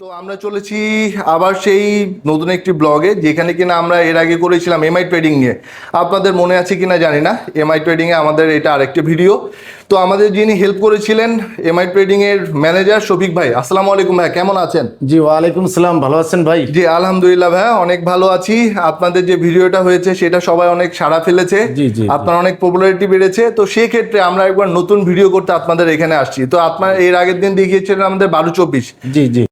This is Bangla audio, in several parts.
তো আমরা চলেছি আবার সেই নতুন একটি ব্লগে যেখানে কিনা আমরা এর আগে করেছিলাম এমআই ট্রেডিং নিয়ে। আপনাদের মনে আছে কিনা জানি না এমআই ট্রেডিংয়ে আমাদের এটা আরেকটি ভিডিও। তো আমাদের যিনি হেল্প করেছিলেন এমআই ট্রেডিংয়ের ম্যানেজার শফিক ভাই আসসালামু আলাইকুম ভাই কেমন আছেন? জি ওয়ালাইকুম সালাম ভালো আছেন ভাই? জি আলহামদুলিল্লাহ ভাই অনেক ভালো আছি। আপনাদের যে ভিডিওটা হয়েছে সেটা সবাই অনেক সাড়া ফেলেছে। আপনার অনেক পপুলারিটি বেড়েছে। তো সেই ক্ষেত্রে আমরা একবার নতুন ভিডিও করতে আপনাদের এখানে আসছি। তো আপনার এর আগের দিন দেখিয়েছিলেন আমাদের বারো চব্বিশ। জি জি।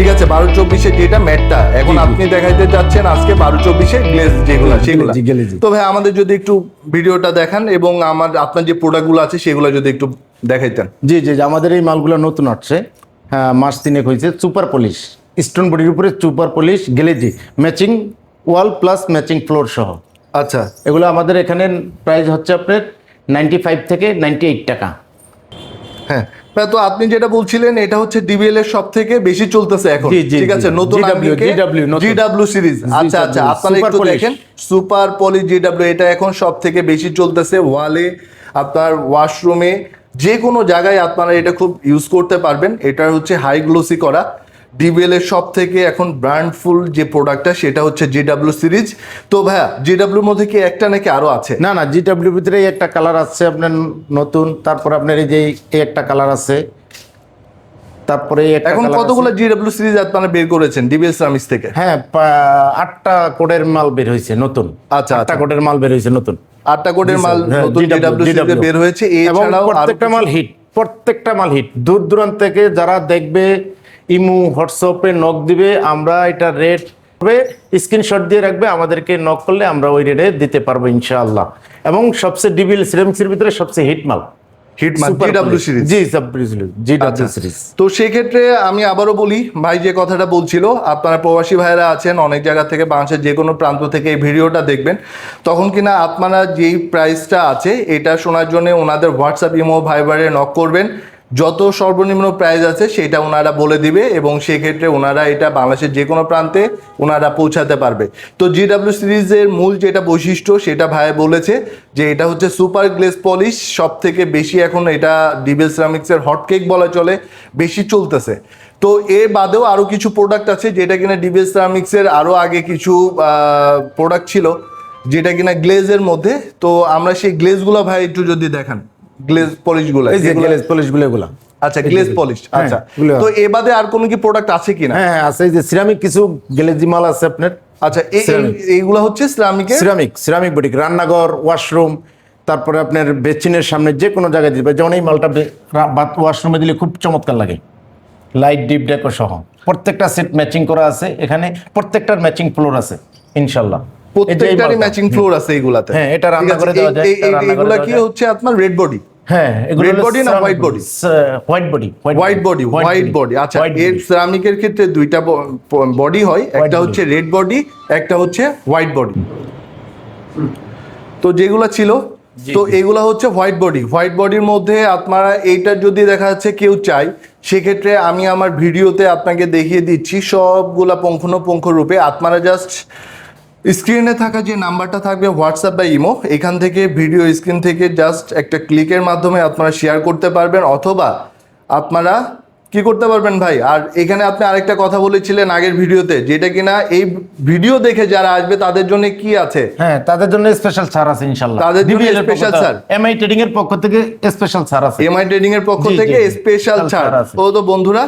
ঠিক আছে বারো চব্বিশে যেটা ম্যাটটা এখন। আপনি দেখাইতে যাচ্ছেন আজকে বারো চব্বিশে গ্লেজ যেগুলো সেগুলো। তো ভাই আমাদের যদি একটু ভিডিওটা দেখান এবং আমার আপনার যে প্রোডাক্টগুলো আছে সেগুলো যদি একটু দেখাইতেন। জি জি আমাদের এই মালগুলো নতুন আসছে। হ্যাঁ মাস তিনেক হয়েছে সুপার পলিশ স্টোন বডির উপরে super polish গেলেজি matching wall plus matching floor সহ। আচ্ছা। এগুলো আমাদের এখানে প্রাইস হচ্ছে আপনার নাইনটি ফাইভ থেকে নাইনটি এইট টাকা। হ্যাঁ তো আপনি যেটা বলছিলেন এটা হচ্ছে ডিবিএল এর সব থেকে বেশি চলতেছে এখন। ঠিক আছে? নতুন। জিডাব্লিউ সিরিজ আচ্ছা আচ্ছা আপনারা একটু দেখেন। সুপার পলি জিডাব্লিউ এটা এখন সব থেকে বেশি চলতেছে। ওয়ালে আপনার ওয়াশরুমে যে কোনো জায়গায় আপনারা এটা খুব ইউজ করতে পারবেন। এটা হচ্ছে হাই গ্লোসি করা। ডিবিএল এর সব থেকে এখন ব্র্যান্ডফুল যে প্রোডাক্টটা সেটা হচ্ছে জিডাব্লিউ সিরিজ তো ভাইয়া জিডাব্লিউর মধ্যে কি একটা নাকি আরও আছে? না না জিডাব্লিউ ভিতরে একটা কালার আছে আপনার নতুন। তারপর আপনার এই যে এই একটা কালার আছে। তারপরে এখন। কতগুলো জিডাব্লিউ সিরিজ আপনারা বের করেছেন ডিবিএল সার্ভিস থেকে? হ্যাঁ আটটা কোডের মাল বের হয়েছে নতুন। আচ্ছা, আটটা আচ্ছা। কোডের মাল বের হয়েছে নতুন। আটটা কোডের মাল হ্যাঁ, নতুন জিডাব্লিউ সিরিজে বের হয়েছে। এছাড়াও প্রত্যেকটা মাল হিট প্রত্যেকটা মাল হিট দূর দূরান্ত থেকে যারা দেখবে ইমু হোয়াটসঅ্যাপে নক দিবে আমরা এটা রেট হবে স্ক্রিনশট দিয়ে রাখবে আমাদেরকে নক করলে আমরা ওই রেটে দিতে পারব ইনশাআল্লাহ। এবং সবচেয়ে ডিবিএল সিরামিক্সের ভিতরে সবচেয়ে হিট মাল। আচ্ছা। সিরিজ তো সেক্ষেত্রে আমি আবারও বলি ভাই যে কথাটা বলছিল আপনারা প্রবাসী ভাইরা আছেন অনেক জায়গা থেকে বাংলাদেশের যে কোনো প্রান্ত থেকে এই ভিডিওটা দেখবেন তখন কিনা আপনারা যেই প্রাইসটা আছে এটা শোনার জন্য ওনাদের হোয়াটসঅ্যাপ ইমো ভাইবারে নক করবেন। যত সর্বনিম্ন প্রাইস আছে সেটা ওনারা বলে দিবে এবং সেক্ষেত্রে ওনারা এটা বাংলাদেশের যে কোনো প্রান্তে ওনারা পৌঁছাতে পারবে। তো জিডাব্লিউ সিরিজের মূল যেটা বৈশিষ্ট্য সেটা ভাই বলেছে যে এটা হচ্ছে সুপার গ্লেস পলিশ সব থেকে বেশি এখন এটা ডিবেল সিরামিক্সের হট কেক বলা চলে, বেশি চলতেছে। তো এর বাদেও আরও কিছু প্রোডাক্ট আছে যেটা কিনা ডিবেল সিরামিক্সের আরও আগে কিছু প্রোডাক্ট ছিল, যেটা কিনা গ্লেজের মধ্যে। তো আমরা সেই গ্লেজগুলো ভাই একটু যদি দেখান। গ্লেজ পলিশগুলো এই যে গ্লেজ পলিশগুলো এগুলা। আচ্ছা গ্লেজ পলিশ আচ্ছা। তো এ বাদে আর কোনো কি প্রোডাক্ট আছে কিনা? হ্যাঁ হ্যাঁ আছে এই যে সিরামিক কিছু গ্লেজি মাল আছে আপনার। আচ্ছা এই- এইগুলো হচ্ছে সিরামিকের সিরামিক সিরামিক বুটিক রান্নাঘর ওয়াশরুম তারপরে আপনার বেচিনের সামনে যে কোনো জায়গায় দিবে যেমন এই মালটা ওয়াশরুমে দিলে খুব চমৎকার লাগে। লাইট ডিপ ডেকো সহ। প্রত্যেকটা সেট ম্যাচিং করা আছে এখানে। প্রত্যেকটার ম্যাচিং ফ্লোর আছে ইনশাল্লাহ। প্রত্যেকটারই ম্যাচিং ফ্লোর আছে এইগুলাতে। হ্যাঁ, এটা রান্না করে দেওয়া যায়, দেওয়া কি হচ্ছে আপনার রেড বডি হ্যাঁ না? White body white body white body আচ্ছা এর সিরামিকের ক্ষেত্রে দুইটা বডি হয় একটা হচ্ছে রেড বডি একটা হচ্ছে হোয়াইট বডি তো যেগুলো ছিল তো এগুলো হচ্ছে হোয়াইট বডি হোয়াইট বডির মধ্যে আপনারা এইটা যদি দেখা যাচ্ছে কেউ চাই সেক্ষেত্রে আমি আমার ভিডিওতে আপনাকে দেখিয়ে দিচ্ছি সবগুলা পুঙ্খানুপুঙ্খ রূপে। আপনারা জাস্ট স্ক্রিনে থাকা যে নাম্বারটা থাকবে হোয়াটসঅ্যাপ বা ইমো এখান থেকে ভিডিও স্ক্রিন থেকে জাস্ট একটা ক্লিকের মাধ্যমে আপনারা শেয়ার করতে পারবেন, অথবা আপনারা কি করতে পারবেন ভাই? আর এখানে আপনি আরেকটা কথা বলেছিলেন আগের ভিডিওতে যেটা কিনা এই ভিডিও দেখে যারা আসবে তাদের জন্য কি আছে? হ্যাঁ তাদের জন্য স্পেশাল ছাড় আছে ইনশাল্লাহ তাদের জন্য special ছাড়। এমআই ট্রেডিং এর পক্ষ থেকে স্পেশাল ছাড় আছে। এমআই ট্রেডিং এর পক্ষ থেকে স্পেশাল ছাড়। ও তো বন্ধুরা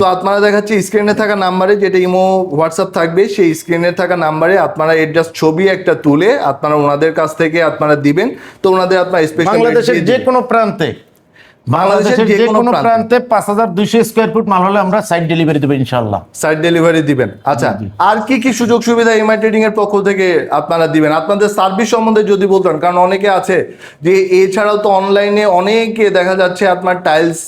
তো আপনারা দেখাচ্ছে স্ক্রিনে থাকা নাম্বারে যেটা ইমো হোয়াটসঅ্যাপ থাকবে সেই স্ক্রিনে থাকা নাম্বারে আপনারা এর জাস্ট ছবি একটা তুলে আপনারা ওনাদের কাছ থেকে আপনারা দিবেন। তো ওনাদের আপনার স্পেশাল বাংলাদেশের যে কোনো প্রান্তে বাংলাদেশের যে কোনো প্রান্তে। পাঁচ হাজার দুইশো স্কোয়ার ফুট মাল হলে আমরা সাইড ডেলিভারি দেবো ইনশাল্লাহ সাইড ডেলিভারি দিবেন। আচ্ছা আর কি কি সুযোগ সুবিধা এমআই ট্রেডিং এর পক্ষ থেকে আপনারা দিবেন? আপনাদের সার্ভিস সম্বন্ধে যদি বলতেন কারণ অনেকে আছে যে এছাড়াও তো অনলাইনে অনেকে দেখা যাচ্ছে আপনার টাইলস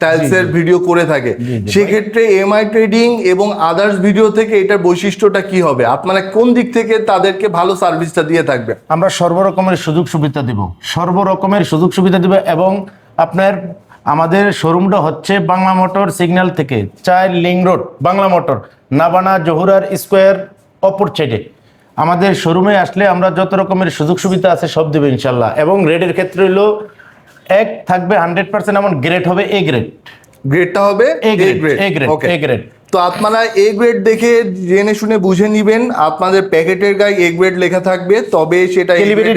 টাইলসের ভিডিও করে থাকে। সেক্ষেত্রে এমআই ট্রেডিং এবং আদার্স ভিডিও থেকে এটার বৈশিষ্ট্যটা কি হবে? আপনারা কোন দিক থেকে তাদেরকে ভালো সার্ভিসটা দিয়ে থাকবেন? আমরা সর্বরকমের সুযোগ সুবিধা দেব। সর্বরকমের সুযোগ সুবিধা দেব এবং আপনার আমাদের শোরুমটা হচ্ছে বাংলা মোটর সিগন্যাল থেকে চার link road Bangla motor Nabana জহুরার square অপর সাইডে আমাদের শোরুমে আসলে আমরা যত রকমের সুযোগ সুবিধা আছে সব দেবো ইনশাল্লাহ। এবং রেডের ক্ষেত্রে হলো এক থাকবে হান্ড্রেড পার্সেন্ট এমন গ্রেড হবে এ গ্রেড গ্রেডটা হবে A grade A grade A grade। তো আপনারা এ গ্রেড দেখে জেনে শুনে বুঝে নিবেন আপনাদের প্যাকেটের গায়ে এ গ্রেড লেখা থাকবে তবে সেটা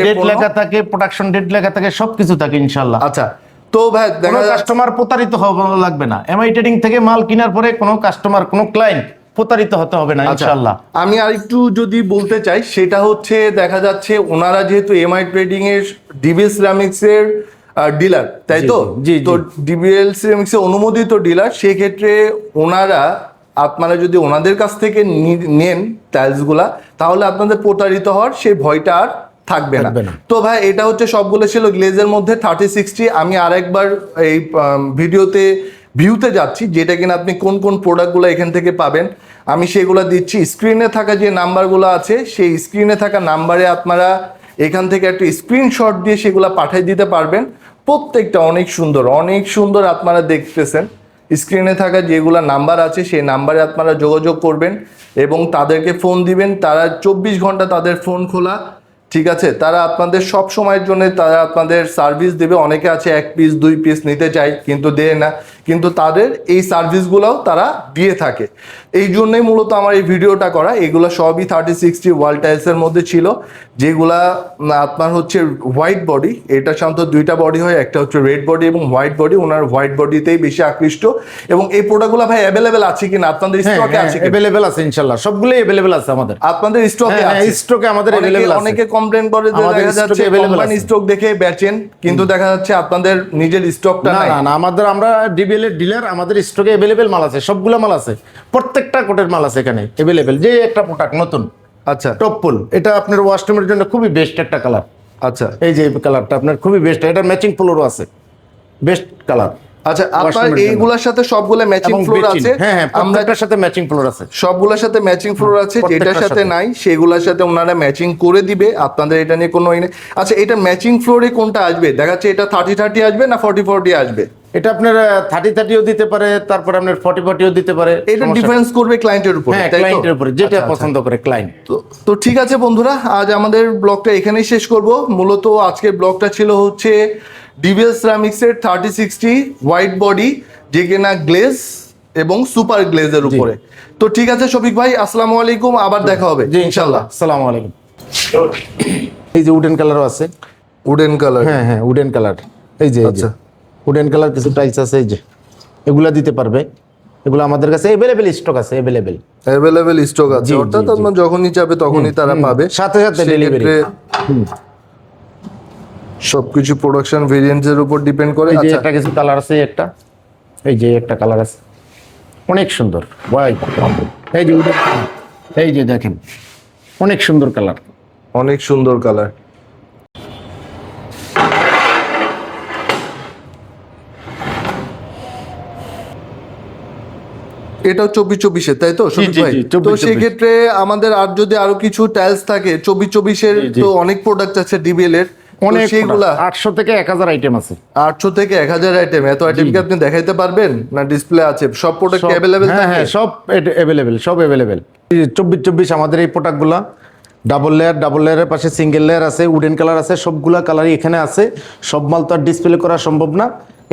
ডেট লেখা থাকে প্রোডাকশন ডেট লেখা থাকে সবকিছু থাকে ইনশাল্লাহ। আচ্ছা তো ভাই কোনো কাস্টমার প্রতারিত হওয়া লাগবে না। এমআই ট্রেডিং থেকে মাল কেনার পরে কোনো কাস্টমার কোনো ক্লায়েন্ট প্রতারিত হতে হবে না আচ্ছা, ইনশাল্লাহ আমি আরেকটু যদি বলতে চাই সেটা হচ্ছে দেখা যাচ্ছে ওনারা যেহেতু এমআই ট্রেডিং এর ডিবিএস সিরামিক্স এর ডিলার তাই তো? জি, জি। তো ডিবিএল সিরামিক্স এর অনুমোদিত ডিলার সেক্ষেত্রে ওনারা আপনারা যদি ওনাদের কাছ থেকে নেন টাইলসগুলা তাহলে আপনাদের প্রতারিত হওয়ার সেই ভয়টা আর থাকবে না। তো ভাই এটা হচ্ছে সবগুলো ছিল গ্লেজের মধ্যে থার্টি সিক্সটি আমি আরেকবার এই ভিডিওতে ভিউতে যাচ্ছি যেটা কিনা আপনি কোন কোন প্রোডাক্টগুলো এখান থেকে পাবেন। আমি সেগুলো দিচ্ছি। স্ক্রিনে থাকা যে নাম্বারগুলো আছে সেই স্ক্রিনে থাকা নাম্বারে আপনারা এখান থেকে একটা স্ক্রিনশট দিয়ে সেগুলো পাঠিয়ে দিতে পারবেন। প্রত্যেকটা অনেক সুন্দর অনেক সুন্দর আপনারা দেখতেছেন। স্ক্রিনে থাকা যেগুলো নাম্বার আছে সেই নাম্বারে আপনারা যোগাযোগ করবেন এবং তাদেরকে ফোন দিবেন। তারা চব্বিশ ঘণ্টা তাদের ফোন খোলা। ঠিক আছে, তারা আপনাদের সব সময়ের জন্য তারা আপনাদের সার্ভিস দেবে। অনেকে আছে এক পিস দুই পিস নিতে চায়, কিন্তু দেয় না। কিন্তু তাদের এই সার্ভিসগুলোও তারা দিয়ে থাকে। এই জন্যই মূলত আমার এই ভিডিওটা করা। এগুলো সবই থার্টি সিক্সটি ওয়াল টাইলসের মধ্যে ছিল। যেগুলা আপনার হচ্ছে হোয়াইট বডি এটা সাধারণত দুইটা বডি হয়। একটা হচ্ছে রেড বডি এবং হোয়াইট বডি ওনার হোয়াইট বডিতেই বেশি আকৃষ্ট। এবং এই প্রোডাক্টগুলো ভাই অ্যাভেলেবেল আছে কিনা? আপনাদের হ্যাঁ, স্টকে আছে অ্যাভেলেবেল আছে ইনশাল্লাহ সবগুলোই অ্যাভেলেবেল আছে আমাদের। আপনাদের স্টকে হ্যাঁ, হ্যাঁ, আছে। স্টকে আমাদের অনেকে- আছে। অনেকে কমপ্লেন করে যে দেখা যাচ্ছে কোম্পানি স্টক দেখে বেচেন কিন্তু দেখা যাচ্ছে আপনাদের নিজের স্টকটা না নাই। না না আমাদের আমরা ডিবিএল এর ডিলার আমাদের স্টকে অ্যাভেলেবেল মাল আছে সবগুলো মাল আছে। প্রত্যেকটা কোটের মাল আছে এখানে অ্যাভেলেবেল যে একটা প্রোডাক্ট নতুন আচ্ছা। টপ ফুল এটা আপনার ওয়াশরুমের জন্য খুবই বেস্ট একটা কালার আচ্ছা। এই যে কালারটা আপনার খুবই বেস্ট এটা ম্যাচিং ফ্লোরও আছে। বেস্ট কালার আচ্ছা আপনার। এইগুলোর সাথে সবগুলো ম্যাচিং ফ্লোর আছে। হ্যাঁ হ্যাঁ আমরা প্রত্যেকটার সাথে ম্যাচিং ফ্লোর আছে। সবগুলোর সাথে ম্যাচিং ফ্লোর আছে যেটার সাথে। নাই সেগুলোর সাথে ওনারা ম্যাচিং করে দিবে আপনাদের এটা নিয়ে কোনো আচ্ছা এটা ম্যাচিং ফ্লোরে কোনটা আসবে? দেখা যাচ্ছে এটা থার্টি থার্টি আসবে না ফর্টি ফর্টি আসবে? এটা আপনার থার্টি থার্টিও দিতে পারে তারপর আপনার ফর্টি ফর্টিও দিতে পারে এটা ডিফারেন্স করবে ক্লায়েন্টের উপর হ্যাঁ ক্লায়েন্টের উপরে যেটা আচ্ছা, আচ্ছা। পছন্দ করে ক্লায়েন্ট তো ঠিক আছে বন্ধুরা আজ আমাদের ব্লগটা এখানেই শেষ করব। মূলত আজকের ব্লগটা ছিল হচ্ছে ডিভিএল সিরামিক্সের থার্টি সিক্সটি হোয়াইট বডি যে কিনা গ্লেজ এবং সুপার গ্লেজের উপরে। তো ঠিক আছে শফিক ভাই আসসালামু আলাইকুম আবার দেখা হবে জি ইনশাল্লাহ সালাম আলাইকুম। এই যে উডেন কালারও আছে? উডেন কালার হ্যাঁ হ্যাঁ উডেন কালার এই যে। আচ্ছা। উডেন কালার কিছু টাইলস আছে যে। এগুলা দিতে পারবে। এগুলো আমাদের কাছে অ্যাভেলেবেল স্টক আছে অ্যাভেলেবেল অ্যাভেলেবেল স্টক আছে। অর্থাৎ। আপনার যখনই চাবে তখনই তারা পাবে। সাথে সাথে ডেলিভারি সবকিছু প্রোডাকশন ভেরিয়েন্টের উপর ডিপেন্ড করে। যে আচ্ছা। একটা কিছু কালার আছে একটা। এই যে একটা কালার আছে। অনেক সুন্দর। এই যে এই যে দেখেন অনেক সুন্দর কালার অনেক সুন্দর কালার এটাও চব্বিশ চব্বিশে তাই তো ভাই? তো সেক্ষেত্রে আমাদের আর যদি আরও কিছু টাইলস থাকে চব্বিশ চব্বিশের। তো অনেক প্রোডাক্ট আছে ডিবিএল এর। অনেক সেগুলা আটশো থেকে এক হাজার আইটেম আছে। আটশো থেকে এক হাজার আইটেম এত আইটেম কি আপনি দেখাইতে পারবেন? না ডিসপ্লে আছে? সব প্রোডাক্ট অ্যাভেলেবেল হ্যাঁ হ্যাঁ সব অ্যাভেলেবেল সব অ্যাভেলেবেল চব্বিশ চব্বিশ আমাদের এই প্রোডাক্টগুলা ডাবল লেয়ার ডাবল লেয়ারের পাশে সিঙ্গেল লেয়ার আছে উডেন কালার আছে সবগুলা কালারই এখানে আছে। সব মাল তো আর ডিসপ্লে করা সম্ভব না।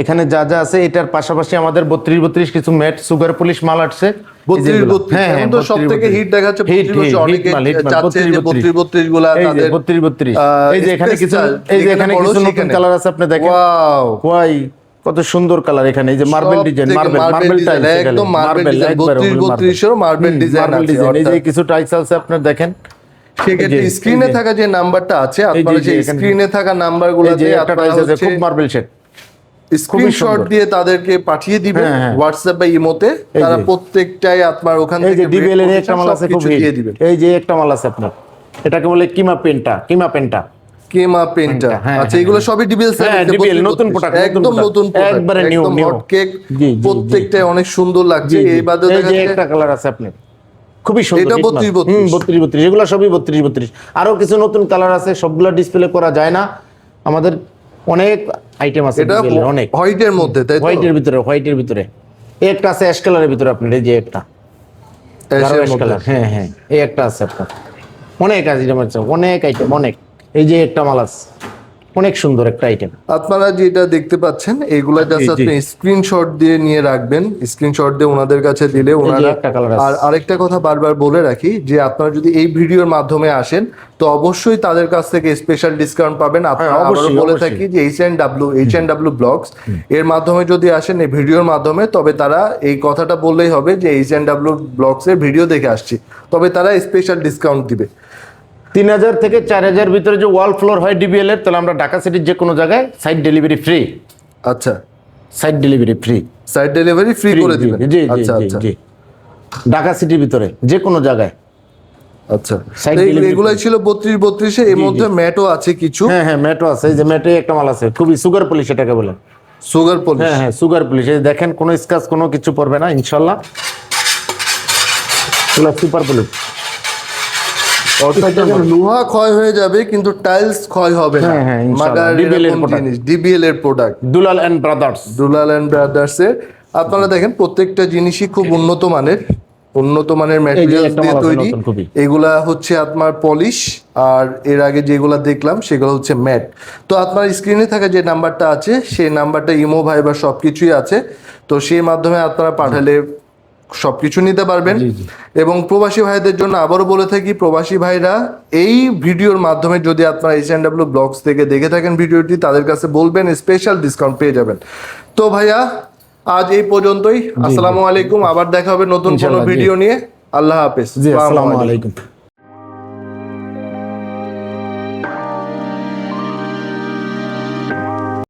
এখানে যা যা আছে এটার পাশাপাশি আমাদের বত্রিশ বত্রিশ কিছু ম্যাট সুগার পুলিশ মাল আসছে। কত সুন্দর কালার এখানে। এই যে marble design marble marble tiles একদম design, 32 32 এরও marble design আছে, এই যে কিছু টাইলস আছে আপনার দেখেন। সেক্ষেত্রে স্ক্রিনে থাকা যে নাম্বারটা আছে আপনারা যে স্ক্রিনে থাকা নাম্বার এই যে গুলোতে একটা আপনারা হচ্ছে খুব মার্বেল শেড স্ক্রিনশট দিয়ে তাদেরকে পাঠিয়ে দিবেন হ্যাঁ, হ্যাঁ। হোয়াটসঅ্যাপ বা ইমোতে তারা প্রত্যেকটাই আপনার ওখান থেকে ডিবিএল এর একটা মাল আছে খুব দিয়ে দিবেন এই যে একটা মাল আছে আপনার। এটাকে বলে কিমা পেন্টা কিমা পেন্টা। কেমা পেন্টা। হ্যাঁ, আচ্ছা হ্যাঁ, এগুলো সবই ডিবিএল DBL, নতুন নতুন একদম নতুন product, একবারে new। Hot cake. প্রত্যেকটাই অনেক সুন্দর লাগছে। এই বাদে দেখা একটা কালার আছে আপনার। খুবই সুন্দর এটা হিট মাল। 32, 32 হুম, 32 32 এগুলো সবই বত্রিশ বত্রিশ। আরও কিছু নতুন কালার আছে সবগুলো ডিসপ্লে করা যায় না। আমাদের অনেক আইটেম আছে এটা অনেক। হোয়াইটের মধ্যে তাই হোয়াইটের ভিতরে হোয়াইটের ভিতরে। একটা আছে অ্যাশ কালারের ভিতরে আপনার এই যে একটা। হ্যাঁ হ্যাঁ এই একটা আছে আপনার। অনেক আইটেম আছে অনেক আইটেম অনেক। এই যে একটা মাল আছে। অনেক সুন্দর একটা আইটেম আপনারা যেটা দেখতে পাচ্ছেন এগুলা জাস্ট। আপনি স্ক্রিনশট দিয়ে নিয়ে রাখবেন। স্ক্রিনশট দিয়ে ওনাদের কাছে দিলে ওনারা। আর আরেকটা কথা বারবার বলে রাখি যে আপনারা যদি এই ভিডিওর মাধ্যমে আসেন তো অবশ্যই তাদের কাছ থেকে স্পেশাল ডিসকাউন্ট পাবেন। আপনারা হ্যাঁ, অবশ্যই, বলে থাকি যে H N W H N W blogs এর মাধ্যমে যদি আসেন এই ভিডিওর মাধ্যমে তবে তারা এই কথাটা বললেই হবে যে এইচ এন ডাব্লিউ ব্লগস এর ভিডিও দেখে আসছি। তবে তারা স্পেশাল ডিসকাউন্ট দিবে। তিন হাজার থেকে চার হাজার ভিতরে যে ওয়াল ফ্লোর হয় ডিবিএল এর তাহলে আমরা ঢাকা সিটির যে কোনো জায়গায় সাইড ডেলিভারি ফ্রি আচ্ছা। Site delivery free site delivery free করে দিবেন। জি আচ্ছা আচ্ছা। জি। ঢাকা সিটির ভিতরে যে কোনো জায়গায়। আচ্ছা। এগুলাই ছিল বত্রিশ বত্রিশে এর মধ্যে আছে কিছু। হ্যাঁ হ্যাঁ ম্যাটো আছে। যে ম্যাটে একটা মাল আছে খুবই সুগার পলিশ এটাকে বলে। সুগার পলিশ হ্যাঁ হ্যাঁ সুগার পলিশ এই দেখেন কোনো স্কাচ কোনো কিছু পড়বে না ইনশাল্লাহ। সুপার পলিশ লোহা ক্ষয় হয়ে যাবে কিন্তু টাইলস ক্ষয় হবে না। হ্যাঁ, হ্যাঁ, DBL এর DBL product Dulal and brothers Dulal and brothers এর। আপনারা দেখেন প্রত্যেকটা জিনিসই খুব উন্নত মানের উন্নত মানের ম্যাটেরিয়াল দিয়ে তৈরি। এগুলা হচ্ছে আপনার পলিশ আর এর আগে যেগুলা দেখলাম সেগুলো হচ্ছে ম্যাট তো আপনার স্ক্রিনে থাকা যে নাম্বারটা আছে সেই নাম্বারটা ইমো ভাইবার সব কিছুই আছে। তো সেই মাধ্যমে আপনারা পাঠালে সবকিছু নিতে পারবেন। এবং প্রবাসী ভাইদের জন্য আবারও বলে থাকি প্রবাসী ভাইরা এই ভিডিওর মাধ্যমে যদি আপনারা এইচ ডাব্লিউ ব্লগস থেকে দেখে থাকেন ভিডিওটি তাদের কাছে বলবেন স্পেশাল ডিসকাউন্ট পেয়ে যাবেন। তো ভাইয়া আজ এই পর্যন্তই। আসসালামু আলাইকুম। আবার দেখা হবে নতুন কোনো ভিডিও নিয়ে। আল্লাহ হাফেজ। আসসালামু। আলাইকুম।